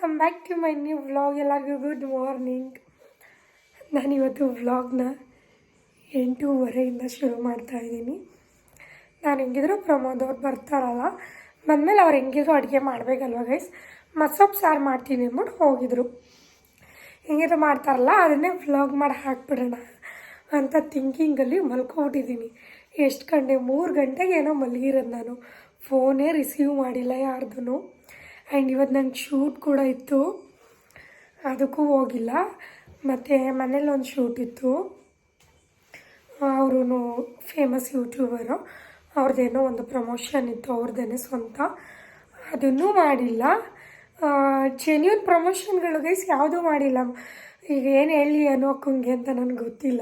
Welcome back to my new vlog ಎಲ್ಲರಿಗೂ good morning ನಾನಿವತ್ತು ವ್ಲಾಗ್ನ ಎಂಟೂವರೆಯಿಂದ ಶುರು ಮಾಡ್ತಾ ಇದ್ದೀನಿ. ನಾನು ಹೆಂಗಿದ್ರು ಪ್ರಮೋದ್ ಅವ್ರು ಬರ್ತಾರಲ್ಲ, ಬಂದಮೇಲೆ ಅವ್ರು ಹೆಂಗಿದ್ರು ಅಡುಗೆ ಮಾಡಬೇಕಲ್ವ ಗೈಸ್ ಮಸೊಪ್ಪು ಸಾರು ಮಾಡ್ತೀನಿ ಅಂದ್ಬಿಟ್ಟು ಹೋಗಿದ್ರು. ಹೆಂಗಿದ್ರು ಮಾಡ್ತಾರಲ್ಲ, ಅದನ್ನೇ ವ್ಲಾಗ್ ಮಾಡಿ ಹಾಕ್ಬಿಡೋಣ ಅಂತ ಥಿಂಕಿಂಗಲ್ಲಿ ಮಲ್ಕೊಬಿಟ್ಟಿದ್ದೀನಿ ಎಷ್ಟು ಗಂಟೆ? ಮೂರು ಗಂಟೆಗೆ ಏನೋ ಮಲಗಿರೋದು ನಾನು. ಫೋನೇ ರಿಸೀವ್ ಮಾಡಿಲ್ಲ ಯಾರ್ದು ಆ್ಯಂಡ್ ಇವತ್ತು ನಂಗೆ ಶೂಟ್ ಕೂಡ ಇತ್ತು. ಅದಕ್ಕೂ ಹೋಗಿಲ್ಲ. ಮತ್ತು ಮನೇಲಿ ಒಂದು ಶೂಟ್ ಇತ್ತು. ಅವರು ಫೇಮಸ್ ಯೂಟ್ಯೂಬರು ಅವ್ರದ್ದೇನೋ ಒಂದು ಪ್ರಮೋಷನ್ ಇತ್ತು. ಅವ್ರದ್ದೇನೆ ಸ್ವಂತ. ಅದನ್ನೂ ಮಾಡಿಲ್ಲ. ಜೆನ್ಯೂನ್ ಪ್ರಮೋಷನ್ಗಳು ಗೈಸ್ ಯಾವುದೂ ಮಾಡಿಲ್ಲ. ಈಗ ಏನು ಹೇಳಿ ಅನೋಕಂಗೆ ಅಂತ ನನಗೆ ಗೊತ್ತಿಲ್ಲ.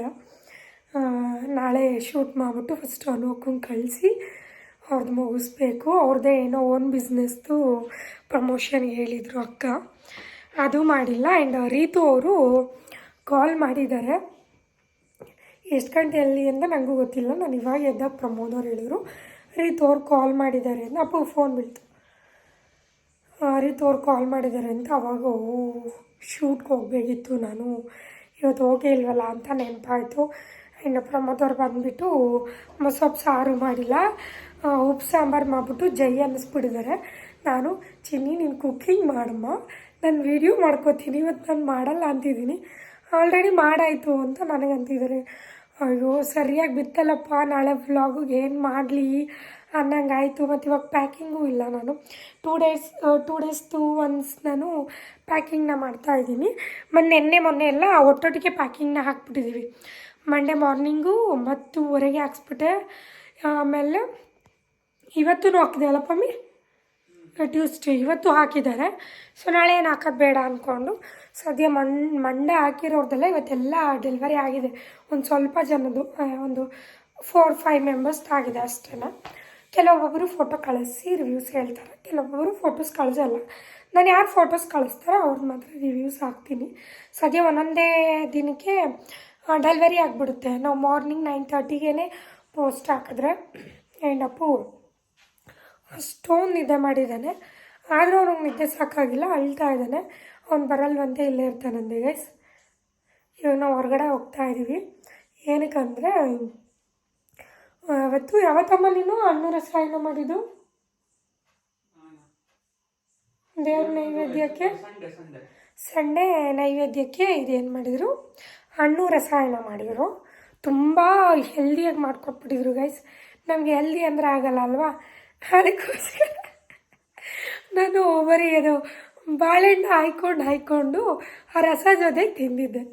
ನಾಳೆ ಶೂಟ್ ಮಾಡಿಬಿಟ್ಟು ಫಸ್ಟ್ ಅನೋಕಂಗೆ ಕಳಿಸಿ. ಅವ್ರದ್ದು ಮುಗಿಸ್ಬೇಕು. ಅವ್ರದ್ದೇ ಏನೋ ಓನ್ ಬಿಸ್ನೆಸ್ದು ಪ್ರಮೋಷನ್ ಹೇಳಿದರು ಅಕ್ಕ. ಅದು ಮಾಡಿಲ್ಲ. ಆ್ಯಂಡ್ ರೀತು ಅವರು ಕಾಲ್ ಮಾಡಿದ್ದಾರೆ. ಎಷ್ಟು ಗಂಟೆಯಲ್ಲಿ ಅಂತ ನನಗೂ ಗೊತ್ತಿಲ್ಲ. ನಾನು ಇವಾಗ ಎದ್ದ ಪ್ರಮೋದ್ ಅವ್ರು ಹೇಳಿದ್ರು. ರೀತು ಅವ್ರು ಕಾಲ್ ಮಾಡಿದ್ದಾರೆ ಅಂತ. ಅಪ್ಪ ಫೋನ್ ಬೀಳ್ತು. ರೀತು ಅವ್ರು ಕಾಲ್ ಮಾಡಿದ್ದಾರೆ ಅಂತ ಅವಾಗ, ಓ ಶೂಟ್ಗೆ ಹೋಗಬೇಕಿತ್ತು ನಾನು. ಇವತ್ತು ಹೋಗೇ ಇಲ್ವಲ್ಲ ಅಂತ ನೆನಪಾಯಿತು. ಆ್ಯಂಡ್ ಪ್ರಮೋದ್ ಅವ್ರು ಬಂದುಬಿಟ್ಟು ಸ್ವಲ್ಪ ಸಾರು ಮಾಡಿಲ್ಲ. ಉಪ್ಪು ಸಾಂಬಾರು ಮಾಡಿಬಿಟ್ಟು ಜೈ ಅನ್ನಿಸ್ಬಿಟ್ಟಿದ್ದಾರೆ. ನಾನು, ಚಿನ್ನಿ, ನೀನು ಕುಕ್ಕಿಂಗ್ ಮಾಡಮ್ಮ. ನಾನು ವೀಡಿಯೋ ಮಾಡ್ಕೋತೀನಿ ಇವತ್ತು ನಾನು ಮಾಡಲ್ಲ ಅಂತಿದ್ದೀನಿ. ಆಲ್ರೆಡಿ ಮಾಡಾಯಿತು ಅಂತ ನನಗೆ ಅಂತಿದ್ದಾರೆ. ಅಯ್ಯೋ, ಸರಿಯಾಗಿ ಬಿತ್ತಲ್ಲಪ್ಪ, ನಾಳೆ ವ್ಲಾಗಿಗೆ ಏನು ಮಾಡಲಿ ಅನ್ನಂಗೆ ಆಯಿತು. ಮತ್ತು ಇವಾಗ ಪ್ಯಾಕಿಂಗೂ ಇಲ್ಲ ನಾನು. Two days two days two once ನಾನು ಪ್ಯಾಕಿಂಗ್ನ ಮಾಡ್ತಾ ಇದ್ದೀನಿ. ಮತ್ತು ನಿನ್ನೆ, ಮೊನ್ನೆ ಎಲ್ಲ ಒಟ್ಟೊಟ್ಟಿಗೆ ಪ್ಯಾಕಿಂಗ್ನ ಹಾಕ್ಬಿಟ್ಟಿದ್ದೀವಿ ಮಂಡೇ ಮಾರ್ನಿಂಗು ಒಂಬತ್ತುವರೆಗೆ ಹಾಕ್ಸ್ಬಿಟ್ಟೆ. ಆಮೇಲೆ ಇವತ್ತೂ ಹಾಕಿದೆ ಅಲ್ಲಪ್ಪ ಮೀ ಟ್ಯೂಸ್ಡೇ ಇವತ್ತು ಹಾಕಿದ್ದಾರೆ. ಸೊ ನಾಳೆ ಏನು ಹಾಕೋದು ಬೇಡ ಅಂದ್ಕೊಂಡು ಸದ್ಯ ಮಣ್ ಮಂಡೆ ಹಾಕಿರೋರ್ದೆಲ್ಲ ಇವತ್ತೆಲ್ಲ ಡೆಲಿವರಿ ಆಗಿದೆ. ಒಂದು ಸ್ವಲ್ಪ ಜನದ್ದು ಒಂದು ಫೋರ್ ಫೈವ್ ಮೆಂಬರ್ಸ್ ಆಗಿದೆ ಅಷ್ಟೇ ಕೆಲವೊಬ್ಬೊಬ್ಬರು ಫೋಟೋ ಕಳಿಸಿ ರಿವ್ಯೂಸ್ ಹೇಳ್ತಾರೆ. ಕೆಲವೊಬ್ಬರು ಫೋಟೋಸ್ ಕಳಿಸಲ್ಲ. ನಾನು ಯಾರು ಫೋಟೋಸ್ ಕಳಿಸ್ತಾರೆ ಅವ್ರದ್ದು ಮಾತ್ರ ರಿವ್ಯೂಸ್ ಹಾಕ್ತೀನಿ. ಸದ್ಯ ಒಂದೊಂದೇ ದಿನಕ್ಕೆ ಡೆಲಿವರಿ ಆಗಿಬಿಡುತ್ತೆ. ನಾವು ಮಾರ್ನಿಂಗ್ ನೈನ್ ತರ್ಟಿಗೇ ಪೋಸ್ಟ್ ಹಾಕಿದ್ರೆ ಆ್ಯಂಡ್ ಅಪ್ಪು? ಅಷ್ಟೊಂದು ನಿದ್ದೆ ಮಾಡಿದ್ದಾನೆ. ಆದರೂ ಅವ್ನಿಗೆ ನಿದ್ದೆ ಸಾಕಾಗಿಲ್ಲ, ಅಳ್ತಾ ಇದ್ದಾನೆ. ಅವ್ನು ಬರಲ್ವಂತೆ ಇಲ್ಲೇ ಇರ್ತಾನಂದೆ ಗೈಸ್ ಇವಾಗ ಹೊರಗಡೆ ಹೋಗ್ತಾ ಇದ್ದೀವಿ ಏನಕ್ಕಂದರೆ ಅವತ್ತು ಯಾವತ್ತಮ್ಮ ನೀನು ಹಣ್ಣು ರಸಾಯನ ಮಾಡಿದ್ದು? ದೇವ್ರ ನೈವೇದ್ಯಕ್ಕೆ? ಸಂಡೆ ನೈವೇದ್ಯಕ್ಕೆ ಇದೇನು ಮಾಡಿದರು? ಹಣ್ಣು ರಸಾಯನ ಮಾಡಿದರು. ತುಂಬ ಹೆಲ್ದಿಯಾಗಿ ಮಾಡ್ಕೊಟ್ಬಿಟ್ಟಿದ್ರು ಗೈಸ್ ನಮಗೆ ಹೆಲ್ದಿ ಅಂದರೆ ಆಗಲ್ಲ ಅಲ್ವಾ? ಅದಕ್ಕೋಸ್ಕರ ನಾನು ಬರೀ ಅದು ಬಾಳೆಹಣ್ಣು ಹಾಯ್ಕೊಂಡು ಹಾಯ್ಕೊಂಡು ಆ ರಸ ಜೊತೆ ತಿಂದಿದ್ದೆ.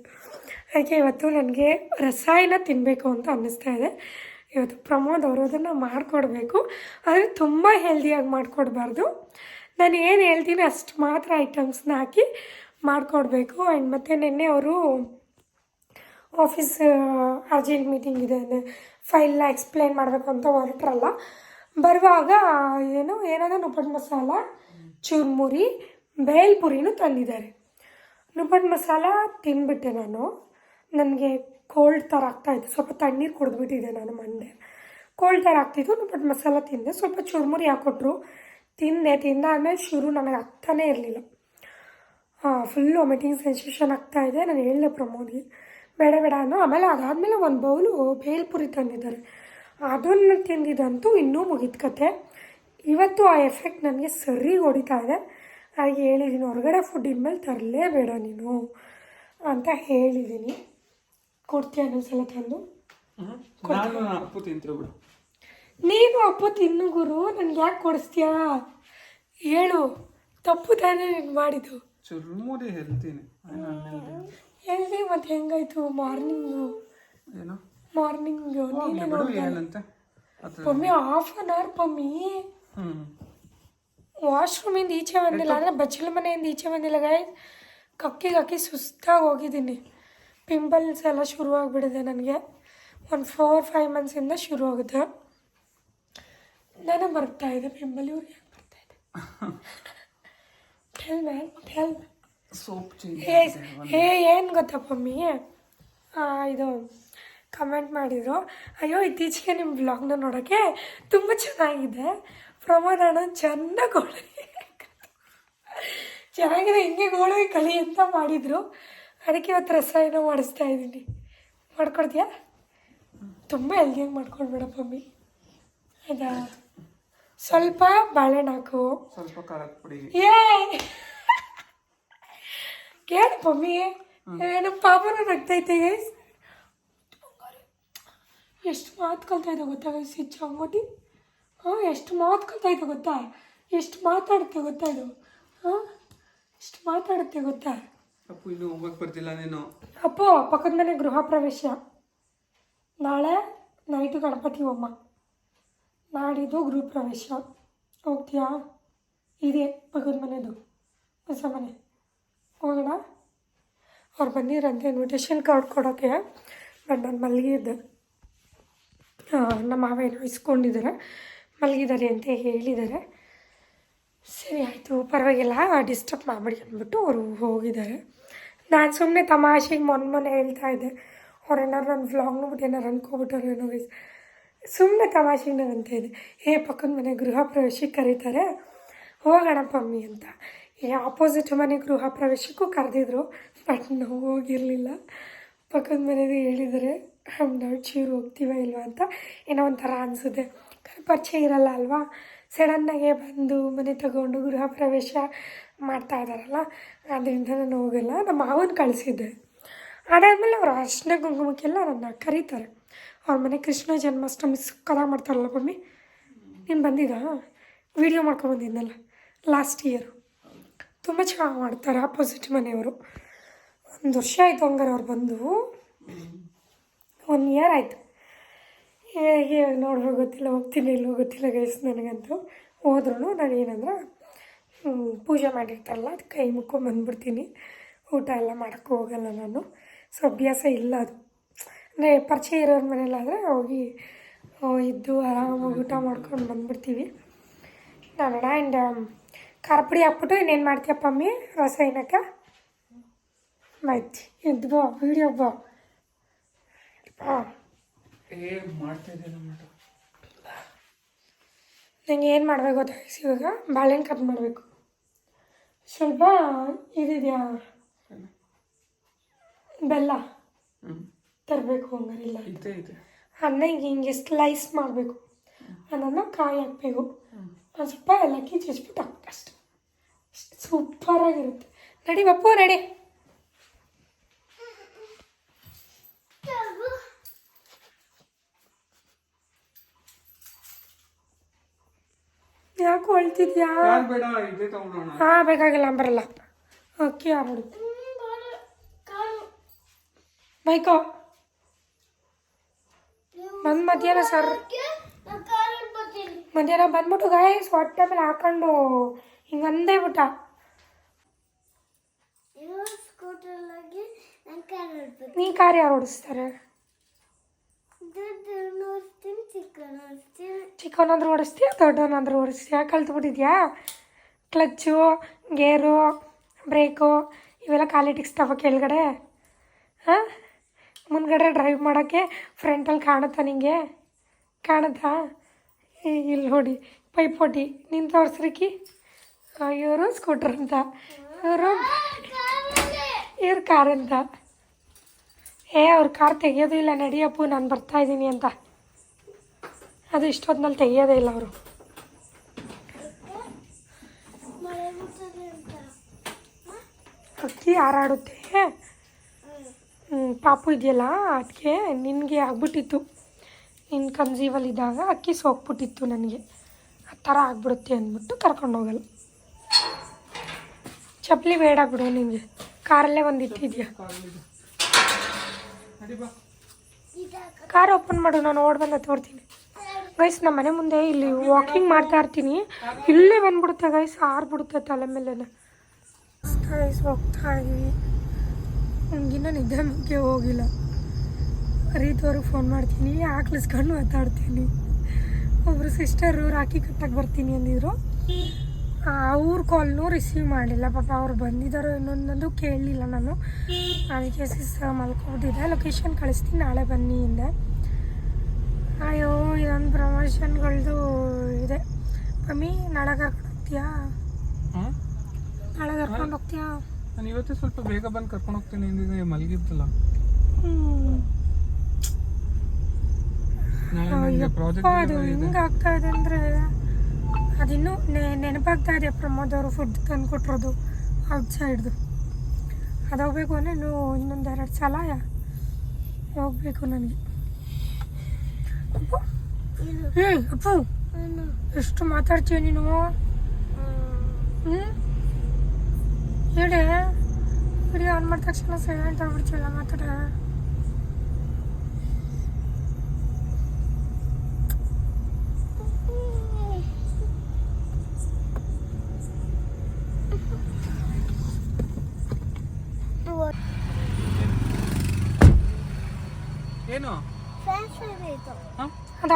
ಅದಕ್ಕೆ ಇವತ್ತು ನನಗೆ ರಸಾಯನ ತಿನ್ನಬೇಕು ಅಂತ ಅನ್ನಿಸ್ತಾ ಇದೆ. ಇವತ್ತು ಪ್ರಮೋದ್ ಅವರು ಅದನ್ನು ಮಾಡಿಕೊಡ್ಬೇಕು. ಆದರೆ ತುಂಬ ಹೆಲ್ದಿಯಾಗಿ ಮಾಡಿಕೊಡ್ಬಾರ್ದು. ನಾನು ಏನು ಹೇಳ್ತೀನಿ ಅಷ್ಟು ಮಾತ್ರ ಐಟಮ್ಸ್ನ ಹಾಕಿ ಮಾಡಿಕೊಡ್ಬೇಕು. ಆ್ಯಂಡ್ ಮತ್ತು ನಿನ್ನೆ ಅವರು ಆಫೀಸ್ ಅರ್ಜೆಂಟ್ ಮೀಟಿಂಗ್ ಇದೆ. ಅಂದರೆ ಫೈಲ್ನ ಎಕ್ಸ್ಪ್ಲೇನ್ ಮಾಡಬೇಕು ಅಂತ ಹೊರಟ್ರಲ್ಲ. ಬರುವಾಗ ಏನು ಏನದ ನುಪ್ಪಟ್ಟು ಮಸಾಲ, ಚೂರ್ಮುರಿ ಬೇಲ್ಪುರಿನೂ ತಂದಿದ್ದಾರೆ. ನುಪ್ಪಟ್ಟು ಮಸಾಲ ತಿಂದ್ಬಿಟ್ಟೆ ನಾನು. ನನಗೆ ಕೋಲ್ಡ್ ಥರ ಆಗ್ತಾಯಿತ್ತು ಸ್ವಲ್ಪ ತಣ್ಣೀರು ಕುಡಿದ್ಬಿಟ್ಟಿದ್ದೆ ನಾನು ಮಂಡೆ. ಕೋಲ್ಡ್ ಥರ ಆಗ್ತಿತ್ತು ನುಪ್ಪಟ್ಟು ಮಸಾಲ ತಿಂದೆ. ಸ್ವಲ್ಪ ಚುರುಮುರಿ ಹಾಕ್ಕೊಟ್ರು ತಿಂದೆ, ತಿಂದಾದ್ಮೇಲೆ ಶುರು ನನಗೆ ಆಗ್ತಾನೇ ಇರಲಿಲ್ಲ. ಫುಲ್ಲು ವಾಮಿಟಿಂಗ್ ಸೆನ್ಸೇಷನ್ ಆಗ್ತಾ ಇದೆ. ನಾನು ಹೇಳಿದೆ ಪ್ರಮೋದ್ಗೆ. ಬೇಡ ಬೇಡ ಅನ್ನೋ. ಆಮೇಲೆ ಅದಾದಮೇಲೆ ಒಂದು ಬೌಲು ಬೇಲ್ಪುರಿ ತಂದಿದ್ದಾರೆ. ಅದನ್ನು ತಿಂದಿದ್ದಂತೂ ಇನ್ನೂ ಮುಗಿದ ಕತೆ. ಇವತ್ತು ಆ ಎಫೆಕ್ಟ್ ನನಗೆ ಸರಿ ಹೊಡಿತಾ ಇದೆ. ಹಾಗೆ ಹೇಳಿದ್ದೀನಿ ಹೊರಗಡೆ ಫುಡ್ ಇನ್ಮೇಲೆ ತರಲೇಬೇಡ ನೀನು ಅಂತ ಹೇಳಿದ್ದೀನಿ ಕೊಡ್ತೀಯ ಇನ್ನೊಂದ್ಸಲ ತಂದು? ನಾನು ಅಪ್ಪು ತಿಂತೀರ ಬಿಡು. ನೀನು ಅಪ್ಪು ತಿನ್ನು ಗುರು ನನಗೆ ಯಾಕೆ ಕೊಡಿಸ್ತೀಯಾ? ಹೇಳು. ತಪ್ಪು ತಾನೇ ನೀನು ಮಾಡಿದ್ದು. ಚುರುಮುರಿ ಹೇಳ್ತೀನಿ. ಎಲ್ಲಿ ಮತ್ತೆ ಹೆಂಗಾಯ್ತು ಮಾರ್ನಿಂಗು? ಏನು? ಮಾರ್ನಿಂಗು ನೀನೇ ನೋಡ್ದೆ Pammi half an hour Pammi. ವಾಶ್ರೂಮಿಂದ ಈಚೆ ಬಂದಿಲ್ಲ. ಅಂದರೆ ಬಚ್ಚಲ ಮನೆಯಿಂದ ಈಚೆ ಬಂದಿಲ್ಲ ಗಾಯ ಕಕ್ಕಿ ಕಕ್ಕಿ ಸುಸ್ತಾಗಿ ಹೋಗಿದ್ದೀನಿ. ಪಿಂಪಲ್ಸ್ ಎಲ್ಲ ಶುರುವಾಗ್ಬಿಟ್ಟಿದೆ ನನಗೆ. ಒಂದು ಫೋರ್ ಫೈವ್ ಮಂತ್ಸಿಂದ ಶುರು ಆಗುತ್ತೆ. ನಾನು ಬರ್ತಾ ಇದೆ ಪಿಂಪಲ್ ಇವ್ರಿಗೆ ಯಾಕೆ ಬರ್ತಾ ಇದೆ? ಟೆಲ್ ಮ್ಯಾನ್ ಟೆಲ್ ಸೋಪ್ ಏ ಏನು ಗೊತ್ತಾ ಪಮ್ಮಿ? ಇದು ಕಮೆಂಟ್ ಮಾಡಿದರು ಅಯ್ಯೋ ಇತ್ತೀಚೆಗೆ ನಿಮ್ಮ ಬ್ಲಾಗ್ನ ನೋಡೋಕ್ಕೆ ತುಂಬ ಚೆನ್ನಾಗಿದೆ. ಪ್ರಮೋದ್ ಅಣ್ಣ ಚೆನ್ನಾಗಿ ಚೆನ್ನಾಗಿದೆ ಹಿಂಗೆ ಗೋಳು ಕಲಿ ಅಂತ ಮಾಡಿದರು. ಅದಕ್ಕೆ ಇವತ್ತು ರಸಾಯನ ಮಾಡಿಸ್ತಾ ಇದ್ದೀನಿ. ಮಾಡ್ಕೊಡ್ತೀಯಾ? ತುಂಬ ಹೆಲ್ದಿಯಾಗಿ ಮಾಡ್ಕೊಂಡ್ಬೇಡ ಮಮ್ಮಿ. ಅದಾ? ಸ್ವಲ್ಪ ಬಾಳೆಹಣ್ಣು ಹಾಕು. ಸ್ವಲ್ಪ ಖಾರದ ಪುಡಿ. ಏ ಕೇಳು ಮಮ್ಮಿ. ನಮ್ಮ ಪಾಪನ ನಗ್ತೈತೆ ಗೈಸ್ ಎಷ್ಟು ಮಾತು ಕಲ್ತಾ ಇದೆ ಗೊತ್ತಾ ಸ್ವಿಚ್ ಚಂಗೋಟಿ ಹಾಂ ಎಷ್ಟು ಮಾತು ಕಲ್ತಾ ಇದೆ ಗೊತ್ತಾ? ಎಷ್ಟು ಮಾತಾಡುತ್ತೆ ಗೊತ್ತಾ ಇದು? ಹಾಂ ಎಷ್ಟು ಮಾತಾಡುತ್ತೆ ಗೊತ್ತಾ? ಅಪ್ಪು ಇನ್ನು ಹೋಗ್ಬೇಕು ಬರ್ತಿಲ್ಲ ನೀನು. ಅಪ್ಪು ಪಕ್ಕದ ಮನೆ ಗೃಹ ಪ್ರವೇಶ. ನಾಳೆ ನೈಟು ಗಣಪತಿ ಹೋಮ. ನಾಡಿದ್ದು ಗೃಹ ಪ್ರವೇಶ. ಹೋಗ್ತೀಯಾ? ಇದೆ ಪಕ್ಕದ ಮನೆದು ಹೊಸ ಮನೆ. ಹೋಗೋಣ. ಅವ್ರು ಬಂದಿರಂತೆ ಇನ್ವಿಟೇಷನ್ ಕಾರ್ಡ್ ಕೊಡೋಕ್ಕೆ. ನನ್ನ ನಾನು ಮಲಗಿದ್ದೆ. ನಮ್ಮ ಮಾವ ಏನೋ ಇಸ್ಕೊಂಡಿದ್ದಾರೆ. ಮಲಗಿದ್ದಾರೆ ಅಂತ ಹೇಳಿದ್ದಾರೆ. ಸರಿ, ಆಯಿತು. ಪರವಾಗಿಲ್ಲ ಡಿಸ್ಟರ್ಬ್ ಮಾಡಬೇಡಿ ಅಂದ್ಬಿಟ್ಟು ಅವರು ಹೋಗಿದ್ದಾರೆ. ನಾನು ಸುಮ್ಮನೆ ತಮಾಷೆಗೆ ಮೊನ್ನೆ ಮೊನ್ನೆ ಹೇಳ್ತಾ ಇದ್ದೆ. ಅವ್ರು ಏನಾದ್ರು ನನ್ನ ವ್ಲಾಗ್ ನೋಡ್ಬಿಟ್ಟು ಏನಾರು ಅನ್ಕೋಬಿಟ್ಟವ್ರು ಏನೋ ಗೈಸ್ ಸುಮ್ಮನೆ ತಮಾಷೆಗೆ ನಾನು ಅಂತ ಇದ್ದೆ. ಏ, ಪಕ್ಕದ ಮನೆ ಗೃಹ ಪ್ರವೇಶಕ್ಕೆ ಕರೀತಾರೆ. ಹೋಗೋಣ ಪಮ್ಮಿ ಅಂತ. ಈ ಆಪೋಸಿಟ್ ಮನೆ ಗೃಹ ಪ್ರವೇಶಕ್ಕೂ ಕರೆದಿದ್ರು. ಬಟ್ ನಾವು ಹೋಗಿರಲಿಲ್ಲ. ಪಕ್ಕದ ಮನೆದು ಹೇಳಿದರೆ ನಾವು ಚೂರು ಹೋಗ್ತೀವ ಇಲ್ವಾ ಅಂತ ಏನೋ ಒಂಥರ ಅನಿಸುತ್ತೆ. ಪರಿಚಯ ಇರಲ್ಲ ಅಲ್ವಾ? ಸಡನ್ನಾಗೆ ಬಂದು ಮನೆ ತಗೊಂಡು ಗೃಹ ಪ್ರವೇಶ ಮಾಡ್ತಾ ಇದ್ದಾರಲ್ಲ ಅದರಿಂದ ನಾನು ಹೋಗಲ್ಲ. ನಮ್ಮ ಮಾವನ ಕಳಿಸಿದ್ದೆ. ಅದಾದಮೇಲೆ ಅವರು ಅರ್ಶನ ಕುಂಕುಮಕ್ಕೆಲ್ಲ ನನ್ನ ಕರೀತಾರೆ. ಅವ್ರ ಮನೆ ಕೃಷ್ಣ ಜನ್ಮಾಷ್ಟಮಿ ಸುಕ್ಕದಾಗ ಮಾಡ್ತಾರಲ್ಲ ಮಮ್ಮಿ? ನೀನು ಬಂದಿದ್ದಾ ವೀಡಿಯೋ ಮಾಡ್ಕೊಂಬಂದಿದ್ನಲ್ಲ ಲಾಸ್ಟ್ ಇಯರು ತುಂಬ ಚೆನ್ನಾಗಿ ಮಾಡ್ತಾರೆ ಆಪೋಸಿಟ್ ಮನೆಯವರು. ಒಂದು ವರ್ಷ ಆಯಿತು ಹಂಗಾರೆ ಅವ್ರು ಬಂದು. ಒನ್ ಇಯರ್ ಆಯಿತು. ಹೇಗೆ ನೋಡ್ರೋ, ಗೊತ್ತಿಲ್ಲ, ಹೋಗ್ತೀನಿ ಇಲ್ಲವೋ ಗೊತ್ತಿಲ್ಲ ಗೈಸ್ ನನಗಂತೂ. ಹೋದ್ರೂ ನಾನು ಏನಂದ್ರೆ ಪೂಜೆ ಮಾಡಿರ್ತಾರಲ್ಲ, ಅದು ಕೈ ಮುಕ್ಕೊಂಡು ಬಂದ್ಬಿಡ್ತೀನಿ. ಊಟ ಎಲ್ಲ ಮಾಡೋಕ್ಕೆ ಹೋಗಲ್ಲ ನಾನು. ಸೊ ಅಭ್ಯಾಸ ಇಲ್ಲ ಅದು. ಅಂದರೆ ಪರಿಚಯ ಇರೋರ ಮನೇಲಾದರೆ ಹೋಗಿ ಇದ್ದು ಆರಾಮಾಗಿ ಊಟ ಮಾಡ್ಕೊಂಡು ಬಂದ್ಬಿಡ್ತೀವಿ. ನೋಡೋಣ ಆ್ಯಂಡ್ ಖಾರ ಪುಡಿ ಹಾಕ್ಬಿಟ್ಟು ಇನ್ನೇನು ಮಾಡ್ತೀಯಪ್ಪ ಅಮ್ಮಿ ರಸಾಯನಕ್ಕೆ ಆಯ್ತು. ಎದ್ದು ಬಾ ವೀಡಿಯೋ ಬಾ. ಮಾಡ್ತಾ ಇದ್ದೇನೆ ಮಾಡು ನಂಗೆ ಏನು ಮಾಡಬೇಕು ಗೊತ್ತಾ ಇವಾಗ ಬಾಳೆಹಣ್ಣು ಕಟ್ ಮಾಡಬೇಕು. ಸ್ವಲ್ಪ ಇದಿದೆಯಾ? ಬೆಲ್ಲ ತರಬೇಕು ಹಂಗಿಲ್ಲ ಇದೆ ಇದೆ. ಅನ್ನ ಹಿಂಗೆ ಹಿಂಗೆ ಸ್ಲೈಸ್ ಮಾಡಬೇಕು. ಅದನ್ನು ಕಾಯಿ ಹಾಕಬೇಕು. ಒಂದು ಸ್ವಲ್ಪ ಏಲಕ್ಕಿ ಚಚ್ಬಿಟ್ಟು ಹಾಕ್ಬೇಕು ಅಷ್ಟು. ಸೂಪರಾಗಿರುತ್ತೆ ನಡಿ ಬಪ್ಪು ನಡಿ. ಬೇಡ ಇದೇ ತಗೊಂಡೋಣ ಹಾಂ ಬೇಕಾಗಿಲ್ಲ ಅಂಬರಲ್ಲ ಅಕ್ಕಿ ಆಗ್ಬಿಡು. ಬೈಕೋ. ಬಂದು ಮಧ್ಯಾಹ್ನ ಸರ್. ಮಧ್ಯಾಹ್ನ ಬಂದ್ಬಿಟ್ಟು ಗಾಯಸ್ ಹೊಟ್ಟೆ ಮೇಲೆ ಹಾಕೊಂಡು ಹಿಂಗೆ ಅಂದೇ ಬಿಟ್ಟ ನೀ ಕಾರ್ ಯಾರು ಓಡಿಸ್ತಾರೆ? ಚಿಕ್ಕವನಾದ್ರೂ ಓಡಿಸ್ತೀಯ ದೊಡ್ಡವನಾದ್ರೂ ಓಡಿಸ್ತೀಯ? ಕಲ್ತ್ಬಿಟ್ಟಿದ್ಯಾ? ಕ್ಲಚ್ಚು ಗೇರು ಬ್ರೇಕು ಇವೆಲ್ಲ ಕಾಲಿಟಿಕ್ಸ್ತಾವ ಕೆಳಗಡೆ? ಹಾಂ? ಮುಂದ್ಗಡೆ ಡ್ರೈವ್ ಮಾಡೋಕ್ಕೆ ಫ್ರಂಟಲ್ಲಿ ಕಾಣುತ್ತಾ ನಿಂಗೆ? ಕಾಣುತ್ತಾ? ಇಲ್ಲಿ ನೋಡಿ ಪೈಪೋಟಿ ನಿಂತ ತೋರ್ಸ್ರಿಕಿ ಇವರು ಸ್ಕೂಟ್ರ್ ಅಂತ ಇವರು ಇವ್ರ ಕಾರ್ ಅಂತ. ಏ, ಅವ್ರ ಕಾರ್ ತೆಗಿಯೋದು ಇಲ್ಲ, ನಡಿಯಪ್ಪು, ನಾನು ಬರ್ತಾ ಇದ್ದೀನಿ ಅಂತ. ಅದು ಇಷ್ಟೊತ್ತಿನಲ್ಲಿ ತೆಗಿಯೋದೇ ಇಲ್ಲ ಅವರು. ಅಕ್ಕಿ ಹಾರಾಡುತ್ತೆ. ಪಾಪು ಇದೆಯಲ್ಲ ಅದಕ್ಕೆ ನಿನಗೆ ಆಗ್ಬಿಟ್ಟಿತ್ತು. ನಿನ್ನ ಕನ್ಸೀವಲ್ಲಿದ್ದಾಗ ಅಕ್ಕಿ ಸೋಕ್ಬಿಟ್ಟಿತ್ತು ನನಗೆ. ಆ ಥರ ಆಗ್ಬಿಡುತ್ತೆ ಅಂದ್ಬಿಟ್ಟು ಕರ್ಕೊಂಡು ಹೋಗಲ್ಲ. ಚಪ್ಪಲಿ ಬೇಡ ಬಿಡು ನಿನಗೆ. ಕಾರಲ್ಲೇ ಒಂದು ಇಟ್ಟಿದ್ಯಾ? ಕಾರ್ ಓಪನ್ ಮಾಡು, ನಾನು ಓಡ್ಬಂದ ತೋರ್ತೀನಿ. ಗೈಸ್ ನಮ್ಮ ಮನೆ ಮುಂದೆ ಇಲ್ಲಿ ವಾಕಿಂಗ್ ಮಾಡ್ತಾ ಇರ್ತೀನಿ. ಇಲ್ಲೇ ಬಂದ್ಬಿಡುತ್ತೆ ಗೈಸ್ ಆರ್ಬಿಡುತ್ತೆ ತಲೆ ಮೇಲೆ ಗೈಸ್ ಹೋಗ್ತಾ ಇದ್ದೀವಿ ನನಗಿನ್ನ ನಿದ್ದೆ ಮುಖ್ಯ ಹೋಗಿಲ್ಲ. ರೀತವ್ರಿಗೆ ಫೋನ್ ಮಾಡ್ತೀನಿ ಹಾಕ್ಲಿಸ್ಕೊಂಡು ಮಾತಾಡ್ತೀನಿ. ಒಬ್ಬರು ಸಿಸ್ಟರು ರಾಕಿ ಕಟ್ಟಕ್ಕೆ ಬರ್ತೀನಿ ಅಂದಿದ್ರು. ಅವ್ರ ಕಾಲ್ನೂ ರಿಸೀವ್ ಮಾಡಿಲ್ಲ. ಪಾಪ ಅವ್ರು ಬಂದಿದ್ದಾರೋ ಇನ್ನೊಂದೊಂದು ಕೇಳಲಿಲ್ಲ ನಾನು. ಅದಕ್ಕೆ ಸಿಸ್ ಮಲ್ಕೊಬಿಟ್ಟಿದ್ದೆ ಲೊಕೇಶನ್ ಕಳಿಸ್ತೀನಿ. ನಾಳೆ ಬನ್ನಿ ಹಿಂದೆ ಅಯ್ಯೋ ಇದೊಂದು ಪ್ರಮೋಷನ್ಗಳದು ಇದೆ. ಮಮ್ಮಿ ನಾಳೆ ಕರ್ಕೊಂಡು ಹೋಗ್ತೀಯಾ? ನಾಳೆ ಕರ್ಕೊಂಡು ಹೋಗ್ತೀಯಾ? ನಾನು ಇವತ್ತೇ ಸ್ವಲ್ಪ ಬೇಗ ಬಂದು ಕರ್ಕೊಂಡು ಹೋಗ್ತೀನಿ ಅಂದಿದ್ದೆ. ಮಲಗಿತ್ತಲ್ಲ ಅದು ಹೆಂಗೆ ಆಗ್ತಾ ಇದೆ ಅಂದ್ರೆ? ಅದಿನ್ನೂ ನೆ- ನೆನಪಾಗ್ತಾ ಇದೆ ಪ್ರಮೋದ್ ಅವರು ಫುಡ್ ತಂದು ಕೊಟ್ಟಿರೋದು ಔಟ್ ಸೈಡ್ದು ಅದು ಹೋಗ್ಬೇಕು ಅಂದರೆ ಇನ್ನು ಇನ್ನೊಂದು ಎರಡು ಸಲ ಹೋಗ್ಬೇಕು ನನಗೆ. ಏ ಅಪ್ಪು. ಎಷ್ಟು ಮಾತಾಡ್ತೀಯ ನೀನು? ಹ್ಞೂ ಹೇಳಿ. ಇಡೀ ಆನ್ ಮಾಡಿದ ತಕ್ಷಣ ಸೈಲೆಂಟ್ ಆಗ್ಬಿಡ್ತಿಲ್ಲ ಮಾತಾಡ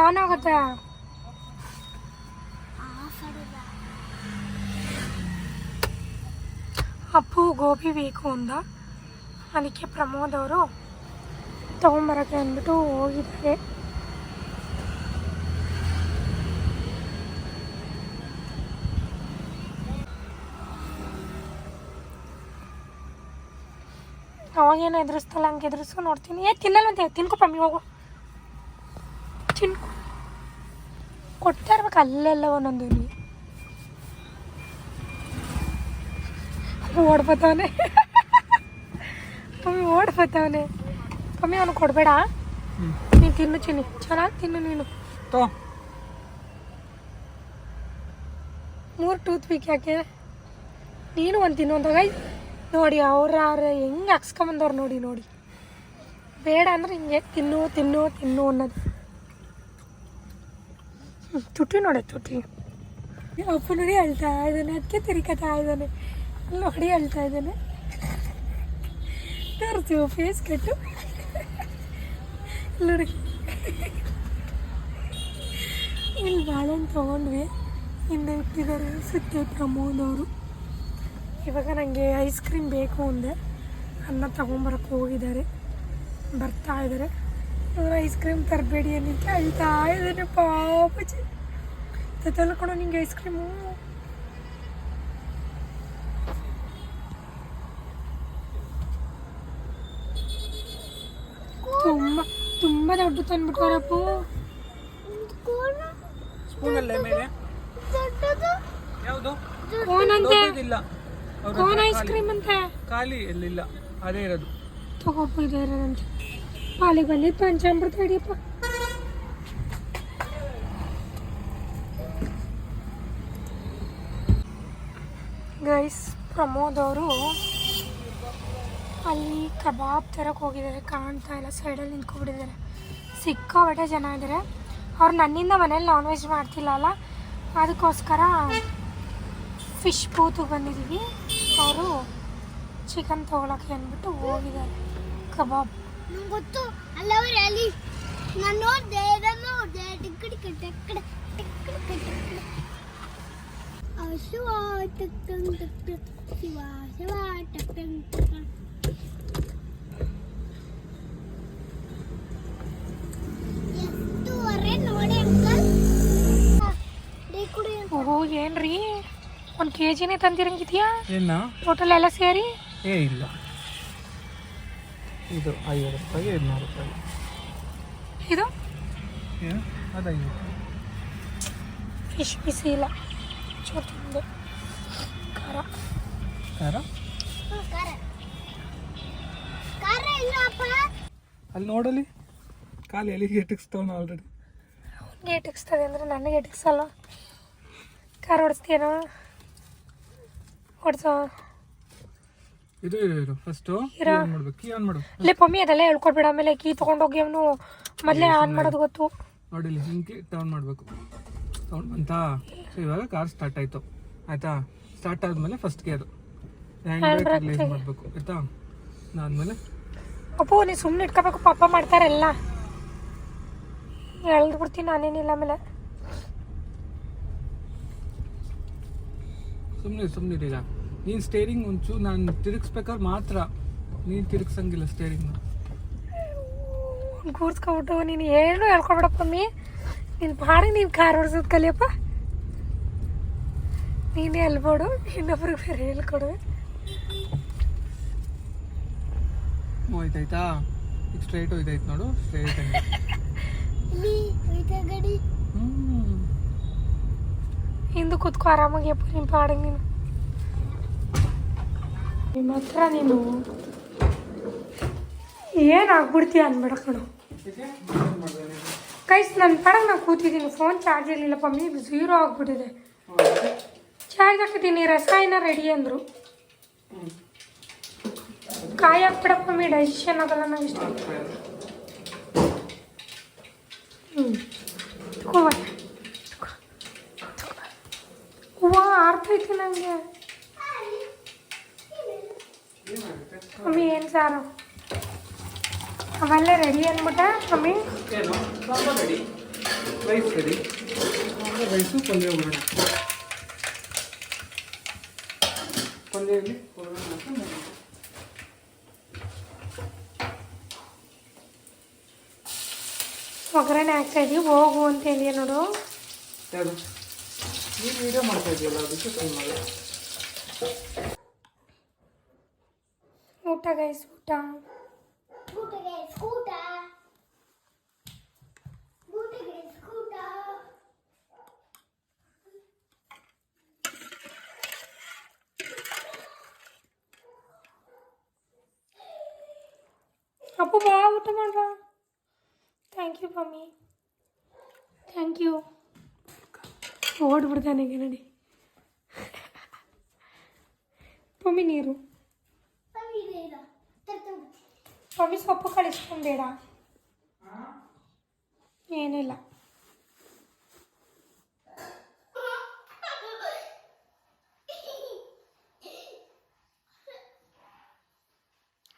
ಹಾಂ ಅದು ಆನ್ ಆಗುತ್ತೆ ಆಫ್ ಆಡೋದ ಅಪ್ಪು ಗೋಬಿ ಬೇಕು ಅಂದ ಅದಕ್ಕೆ ಪ್ರಮೋದ್ ಅವರು ತೊಗೊಂಬರಕ್ಕೆ ಅಂದ್ಬಿಟ್ಟು ಹೋಗಿದ್ದಾರೆ ಅವಾಗೇನು ಎದುರಿಸ್ತಲ್ಲ ಹಂಗೆ ಎದುರಿಸ್ಕೊ ನೋಡ್ತೀನಿ ಏ ತಿನ್ನಲ್ಲಂತೆ ತಿನ್ಕೊ ಪಮ್ಮಿ ಹೋಗು ತಿನ್ಕೊ ಕೊಡ್ತಾ ಇರ್ಬೇಕು ಅಲ್ಲೆಲ್ಲ ಒಂದೊಂದು ನೀ ಓಡ್ಬತ್ತವನೆ ಮಮ್ಮಿ ಓಡ್ಬತ್ತವನೆ ಮಮ್ಮಿ ಅವನು ಕೊಡಬೇಡ. ನೀನು ತಿನ್ನು ಚಿನ್ನಿ. ಚೆನ್ನಾಗಿ ತಿನ್ನು ನೀನು. ತೋ. ಮೂರು ಟೂತ್ ಪೀಕ್ ಯಾಕೆ? ನೀನು ಒಂದು ತಿನ್ನು ಅಂದಾಗ ನೋಡಿ ಅವ್ರ ಹೆಂಗೆ ಹಾಕ್ಸ್ಕೊಂಬಂದವ್ರು ನೋಡಿ ನೋಡಿ. ಬೇಡ ಅಂದ್ರೆ ಹಿಂಗೆ ತಿನ್ನು ತಿನ್ನು ತಿನ್ನು ಅನ್ನೋದು. ತುಟಿ ನೋಡೆ, ತುಟಿ. ಅಪ್ಪು ನೋಡಿ ಅಳ್ತಾ ಇದ್ದಾನೆ ಅದಕ್ಕೆ ತಿರುಗತಾ ಇದ್ದಾನೆ. ನೋಡಿ ಅಳ್ತಾ ಇದ್ದಾನೆ. ತೋರಿಸು ಫೇಸ್ ಕಟ್ಟು. ನೋಡಿ ಇಲ್ಲಿ ಬಾಳೆಹಣ್ಣು ತೊಗೊಂಡ್ವಿ. ಹಿಂದೆ ಇಟ್ಟಿದ್ದಾರೆ ಸುತ್ತೆ ಪ್ರಮೋದ್ ಅವರು ಇವಾಗ ನನಗೆ ಐಸ್ ಕ್ರೀಮ್ ಬೇಕು ಅಂದೆ. ಅನ್ನ ತೊಗೊಂಬರಕ್ಕೆ ಹೋಗಿದ್ದಾರೆ. ಬರ್ತಾ ಇದ್ದಾರೆ. ಇವರು ಐಸ್ ಕ್ರೀಮ್ ತರಬೇಡಿ ಅನ್ನಕ್ಕೆ ಅಳ್ತಾ ಇದ್ದಾನೆ ಪಾಪಚಿ ತಗೊಳ್ಕೊಂಡು ನಿಂಗೆ ಐಸ್ ಕ್ರೀಮು ತುಂಬ ತುಂಬ ದೊಡ್ಡ ತಂದ್ಬಿಟ್ಟಾರಪ್ಪು. ಸ್ಪೂನಲ್ಲೇ ಮೇಲೆ? ಯಾವುದು? ದೊಡ್ಡದಿಲ್ಲ. ಅವ್ರ ಕೋನ್ ಐಸ್ ಖಾಲಿ- ಕ್ರೀಮ್ ಅಂತೆ? ಖಾಲಿ ಎಲ್ಲಿಲ್ಲ? ಅದೇ ಇರೋದು. ತಗೋಪ್ಪ ಇದೆ ಇರೋದಂತೆ. ಪಾಲಿಗೆ ಬಂದಿದ್ದು ಪಂಚಾಮೃತ ಹಿಡಿಯಪ್ಪ. ಗೈಸ್ ಪ್ರಮೋದ್ ಅವರು ಅಲ್ಲಿ ಕಬಾಬ್ ತರಕ್ಕೆ ಹೋಗಿದ್ದಾರೆ. ಕಾಣ್ತಾ ಇಲ್ಲ ಸೈಡಲ್ಲಿ ನಿಂತ್ಕೊಂಡ್ಬಿಟ್ಟಿದ್ದಾರೆ. ಸಿಕ್ಕಾಪಟ್ಟೆ ಜನ ಇದ್ದಾರೆ ಅವ್ರು ನನ್ನಿಂದ ಮನೇಲಿ ನಾನ್ ವೆಜ್ ಮಾಡ್ತಿಲ್ಲ ಅಲ್ಲ? ಅದಕ್ಕೋಸ್ಕರ ಫಿಶ್ ಬೂತು ಬಂದಿದ್ದೀವಿ ಅವರು ಚಿಕನ್ ತೊಗೊಳಕ್ಕೆ ಅಂದ್ಬಿಟ್ಟು ಹೋಗಿದ್ದಾರೆ. ಕಬಾಬ್. ಗೊತ್ತು ಅಲ್ಲವ್ರೆ ಅಲ್ಲಿ ನಾನು ನೋಡಿದೆ ಇದನ್ನು ನೋಡಿದೆ ಟಿಕ್ಕಡಿ ಕಟ್ಟಕ್ಕಡ ಟಿಕ್ಕಡಿ ಕಟ್ಟಕ್ಕಡ ಶಿವ ಟಕ್ಕಂ ಟಕ್ಕ ಶಿವ ಶಿವ ಟಕ್ಕಂ ಟಕ್ಕ ಎಷ್ಟುವರೆ ನೋಡಿ ಅಂಕಲ್ ಡೇ ಕುಡಿ ಓಹೋ ಏನ್ರಿ ಒಂದು ಕೆ ಜಿನೇ ತಂದಿರಂಗಿದ್ಯಾ ಏನ ಟೋಟಲ್ ಎಲ್ಲ ಸೇರಿ ಏ ಇಲ್ಲ ಇದು ಐವತ್ತು ರೂಪಾಯಿ ಐದುನೂರು ರೂಪಾಯಿ. ಇದು? ಏನು? ಅದು ಐವತ್ತು. ಫಿಶ್ ಬಿಸಿ ಇಲ್ಲ. ಚೂರು ತಿಂದೆ ಖಾರ? ಖಾರ. ಅಲ್ಲಿ ನೋಡಲಿ. ಖಾಲಿ ಎಲ್ಲಿಗೆ ಇಟ್ಟಿಕ್ಸ್ತವನ ಆಲ್ರೆಡಿ ಅವ್ನಿಗೆ ಇಟ್ಟಿಕ್ಸ್ತದೆ ಅಂದರೆ ನನಗೆ ಎಟಕ್ಸಲ್ಲ. ಖಾರ ಹೊಡಿಸ್ತೀನೋ ಹೊಡ್ಸೋ. ಇದು ಇದು ಫಸ್ಟ್ ಆನ್ ಮಾಡ್ಬೇಕು? ಕೀ ಆನ್ ಮಾಡು. ಲೇ ಪಮ್ಮಿ ಅದೆಲ್ಲ ಹೇಳ್ಕೊಡ್ಬೇಡ. ಆಮೇಲೆ ಕೀ ತೊಗೊಂಡೋಗಿ ಅವನು ಮೊದಲೇ ಆನ್ ಮಾಡೋದು ಗೊತ್ತು. ನೋಡಿಲಿ ಹಿಂಗೆ ಟರ್ನ್ ಮಾಡಬೇಕು. ಸೌಂಡ್ ಬಂತಾ? ಸೊ ಇವಾಗ ಕಾರ್ ಸ್ಟಾರ್ಟ್ ಆಯಿತು. ಆಯ್ತಾ? ಸ್ಟಾರ್ಟ್ ಆದಮೇಲೆ first gear hand brake release. ಮಾಡಬೇಕು. ಆಯಿತಾ? ಅದಾದಮೇಲೆ? ಅಪ್ಪು ನೀನು ಸುಮ್ಮನೆ ಇಟ್ಕೋಬೇಕು. ಪಾಪ ಮಾಡ್ತಾರೆಲ್ಲ. ಎಳ್ದು ಬಿಡ್ತೀನಿ ನಾನೇನಿಲ್ಲ ಆಮೇಲೆ. ಸುಮ್ಮನೆ ಸುಮ್ಮನೆ ಈಗ. ನೀನು ಸ್ಟೇರಿಂಗ್ ಉಂಚು ನಾನು ತಿರುಗಿಸ್ಬೇಕಾದ್ರೆ ಮಾತ್ರ ನೀನು ಸ್ಟೇರಿಂಗ್. ಸ್ಟೇರಿಂಗ್ನ ಕೂರ್ಸ್ಕೊಬಿಟ್ಟು ನೀನು ಏನು ಹೇಳ್ಕೊಬಿಡಪ್ಪ ಮೀ ನೀನು ಬಾಡಿ ನೀನು ಕಾರ್ ಓಡಿಸೋದು ಕಲಿಯಪ್ಪ. ನೀನೇ ಅಲ್ಬೋಡು ಇನ್ನೊಬ್ರಿಗೆ ಬೇರೆ ಹೇಳ್ಕೊಡು. ಹೋಯ್ತಾಯ್ತಾ? ಈಗ ಸ್ಟ್ರೈಟ್ ಹೋಯ್ತಾಯ್ತು ನೋಡು ಸ್ಟ್ರೈಟ್ ಹಿಂದೆ ಕೂತ್ಕೋ ಆರಾಮಾಗಿ ಅಪ್ಪ ನಿಮ್ಮ ಪಾಡಿಗೆ ನೀನು. ನಿಮ್ಮ ಹತ್ರ ನೀನು ಏನಾಗ್ಬಿಡ್ತೀಯ ಅನ್ಬೇಡ ಕಣು. ಕೈಸ್ ನನ್ನ ಪಾಡಂಗೆ ನಾನು ಕೂತಿದ್ದೀನಿ ಫೋನ್ ಚಾರ್ಜ್ ಇರಲಿಲ್ಲ ಪಮ್ಮಿ ಝೀರೋ ಆಗಿಬಿಟ್ಟಿದೆ. ಚಾರ್ಜ್ ಹಾಕಿದ್ದೀನಿ, ರಸಾಯನ ರೆಡಿ ಅಂದರು. ಕಾಯಿ ಹಾಕ್ಬಿಡಪ್ಪ ಪಮ್ಮಿ ಡೈಜೆಷನ್ ಆಗಲ್ಲ ನಾವು ಇಷ್ಟ. ಹ್ಞೂ ಹೂವ ಆರ್ತೈತೆ ನನಗೆ ಮಮ್ಮಿ ಏನು ಸಾರು? ಅವೆಲ್ಲ ರೆಡಿ ಅಂದ್ಬಿಟ್ಟ ಮಮ್ಮಿ? ಏನು sambar ready rice ready rice ಪಲ್ಯ ಒಗ್ಗರಣೆ. ಒಗ್ಗರಣೆ ಹಾಕ್ತಾ ಇದೀವಿ ಹೋಗು ಅಂತ ಹೇಳಿ ನೋಡು. ನೀವು ವೀಡಿಯೋ ವಿಡಿಯೋ ಮಾಡ್ತಾ ಇದೆಯಲ್ಲ ಅದಕ್ಕೆ ಟೈಮ್ ಮಾಡಿ ಊಟ ಗೈಸ್ ಊಟ ಊಟಗೆ ಸ್ಕೂಟ ಊಟಗೆ ಸ್ಕೂಟ ಅಪ್ಪು ಬಾ ಊಟ ಮಾಡ್ಬಾ thank you mummy thank you ಓಡ್ಬಿಡ್ತಾನೆಗೆ ನಡಿ ಮಮ್ಮಿ ನೀರು ತಂಗಿದ್ದೀರ ಮಮ್ಮಿ ಸೊಪ್ಪು ಕಳಿಸ್ಕೊಂಬೇಡ. ಏನಿಲ್ಲ.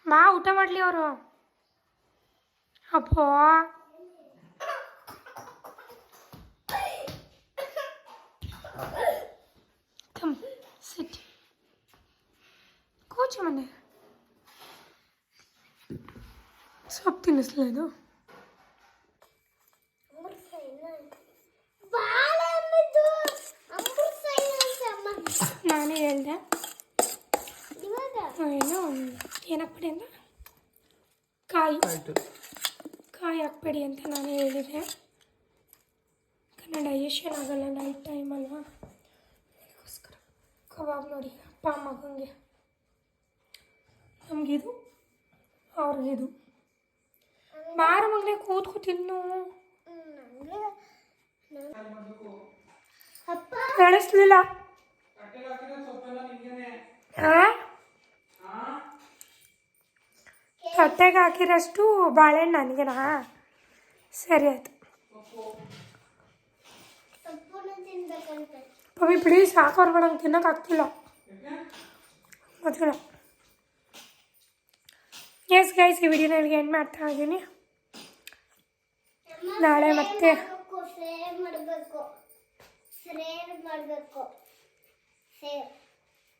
ಮಾ ಊಟ ಮಾಡಲಿ ಅವರು. ಅಪ್ಪೋ ಸೊಪ್ಪು ಇದು ನಾನೇ ಹೇಳ್ದೆ. ಏನು? ಏನಾಗ್ಬೇಡಿ ಅಂತ ಕಾಯಿ. ಕಾಯಿ ಹಾಕ್ಬೇಡಿ ಅಂತ ನಾನು ಹೇಳಿದೆ. ಕನ್ನಡ ಏಷ್ಯನ್ ಆಗಲ್ಲ ನೈಟ್ ಟೈಮ್ ಅಲ್ವಾ? ಅದಕ್ಕೋಸ್ಕರ ಕಬಾಬ್ ನೋಡಿ ಅಪ್ಪ ಮಗಂಗೆ ನಮಗಿದು ಅವ್ರಿಗಿದು. ಬಾರ ಮಗನೇ ಕೂತ್ಕೊ ತಿನ್ನು. ಕೇಳಿಸ್ಲಿಲ್ಲ? ತಟ್ಟೆಗೆ ಹಾಕಿರೋಷ್ಟು ಬಾಳೆಹಣ್ಣು ನನಗೆನಾ ಸರಿ ಆಯ್ತು. ಪಮ್ಮಿ ಬಿಡಿ ಸಾಕೋರ್ಬೇಡ ನಂಗೆ ತಿನ್ನೋಕೆ ಆಗ್ತಿಲ್ಲ. ಗೊತ್ತಿಲ್ಲ ಎಸ್ ಗೈಸ್ ಈ ವಿಡಿಯೋನ ನನಗೆ ಎಂಡ್ ಮಾಡ್ತಾ ಇದ್ದೀನಿ. ನಾಳೆ ಮತ್ತೆ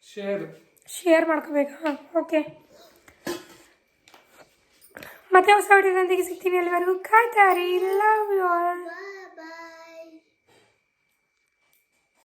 ಶೇರ್ ಶೇರ್ ಮಾಡ್ಕೋಬೇಕಾ ಓಕೆ ಮತ್ತೆ ಹೊಸ ವಿಡಿಯೋದೊಂದಿಗೆ ಸಿಗ್ತೀನಿ ಎಲ್ಲವರೆಗೂ ಕಾಯ್ತಾರಿ ಲವ್ ಯು ಆಲ್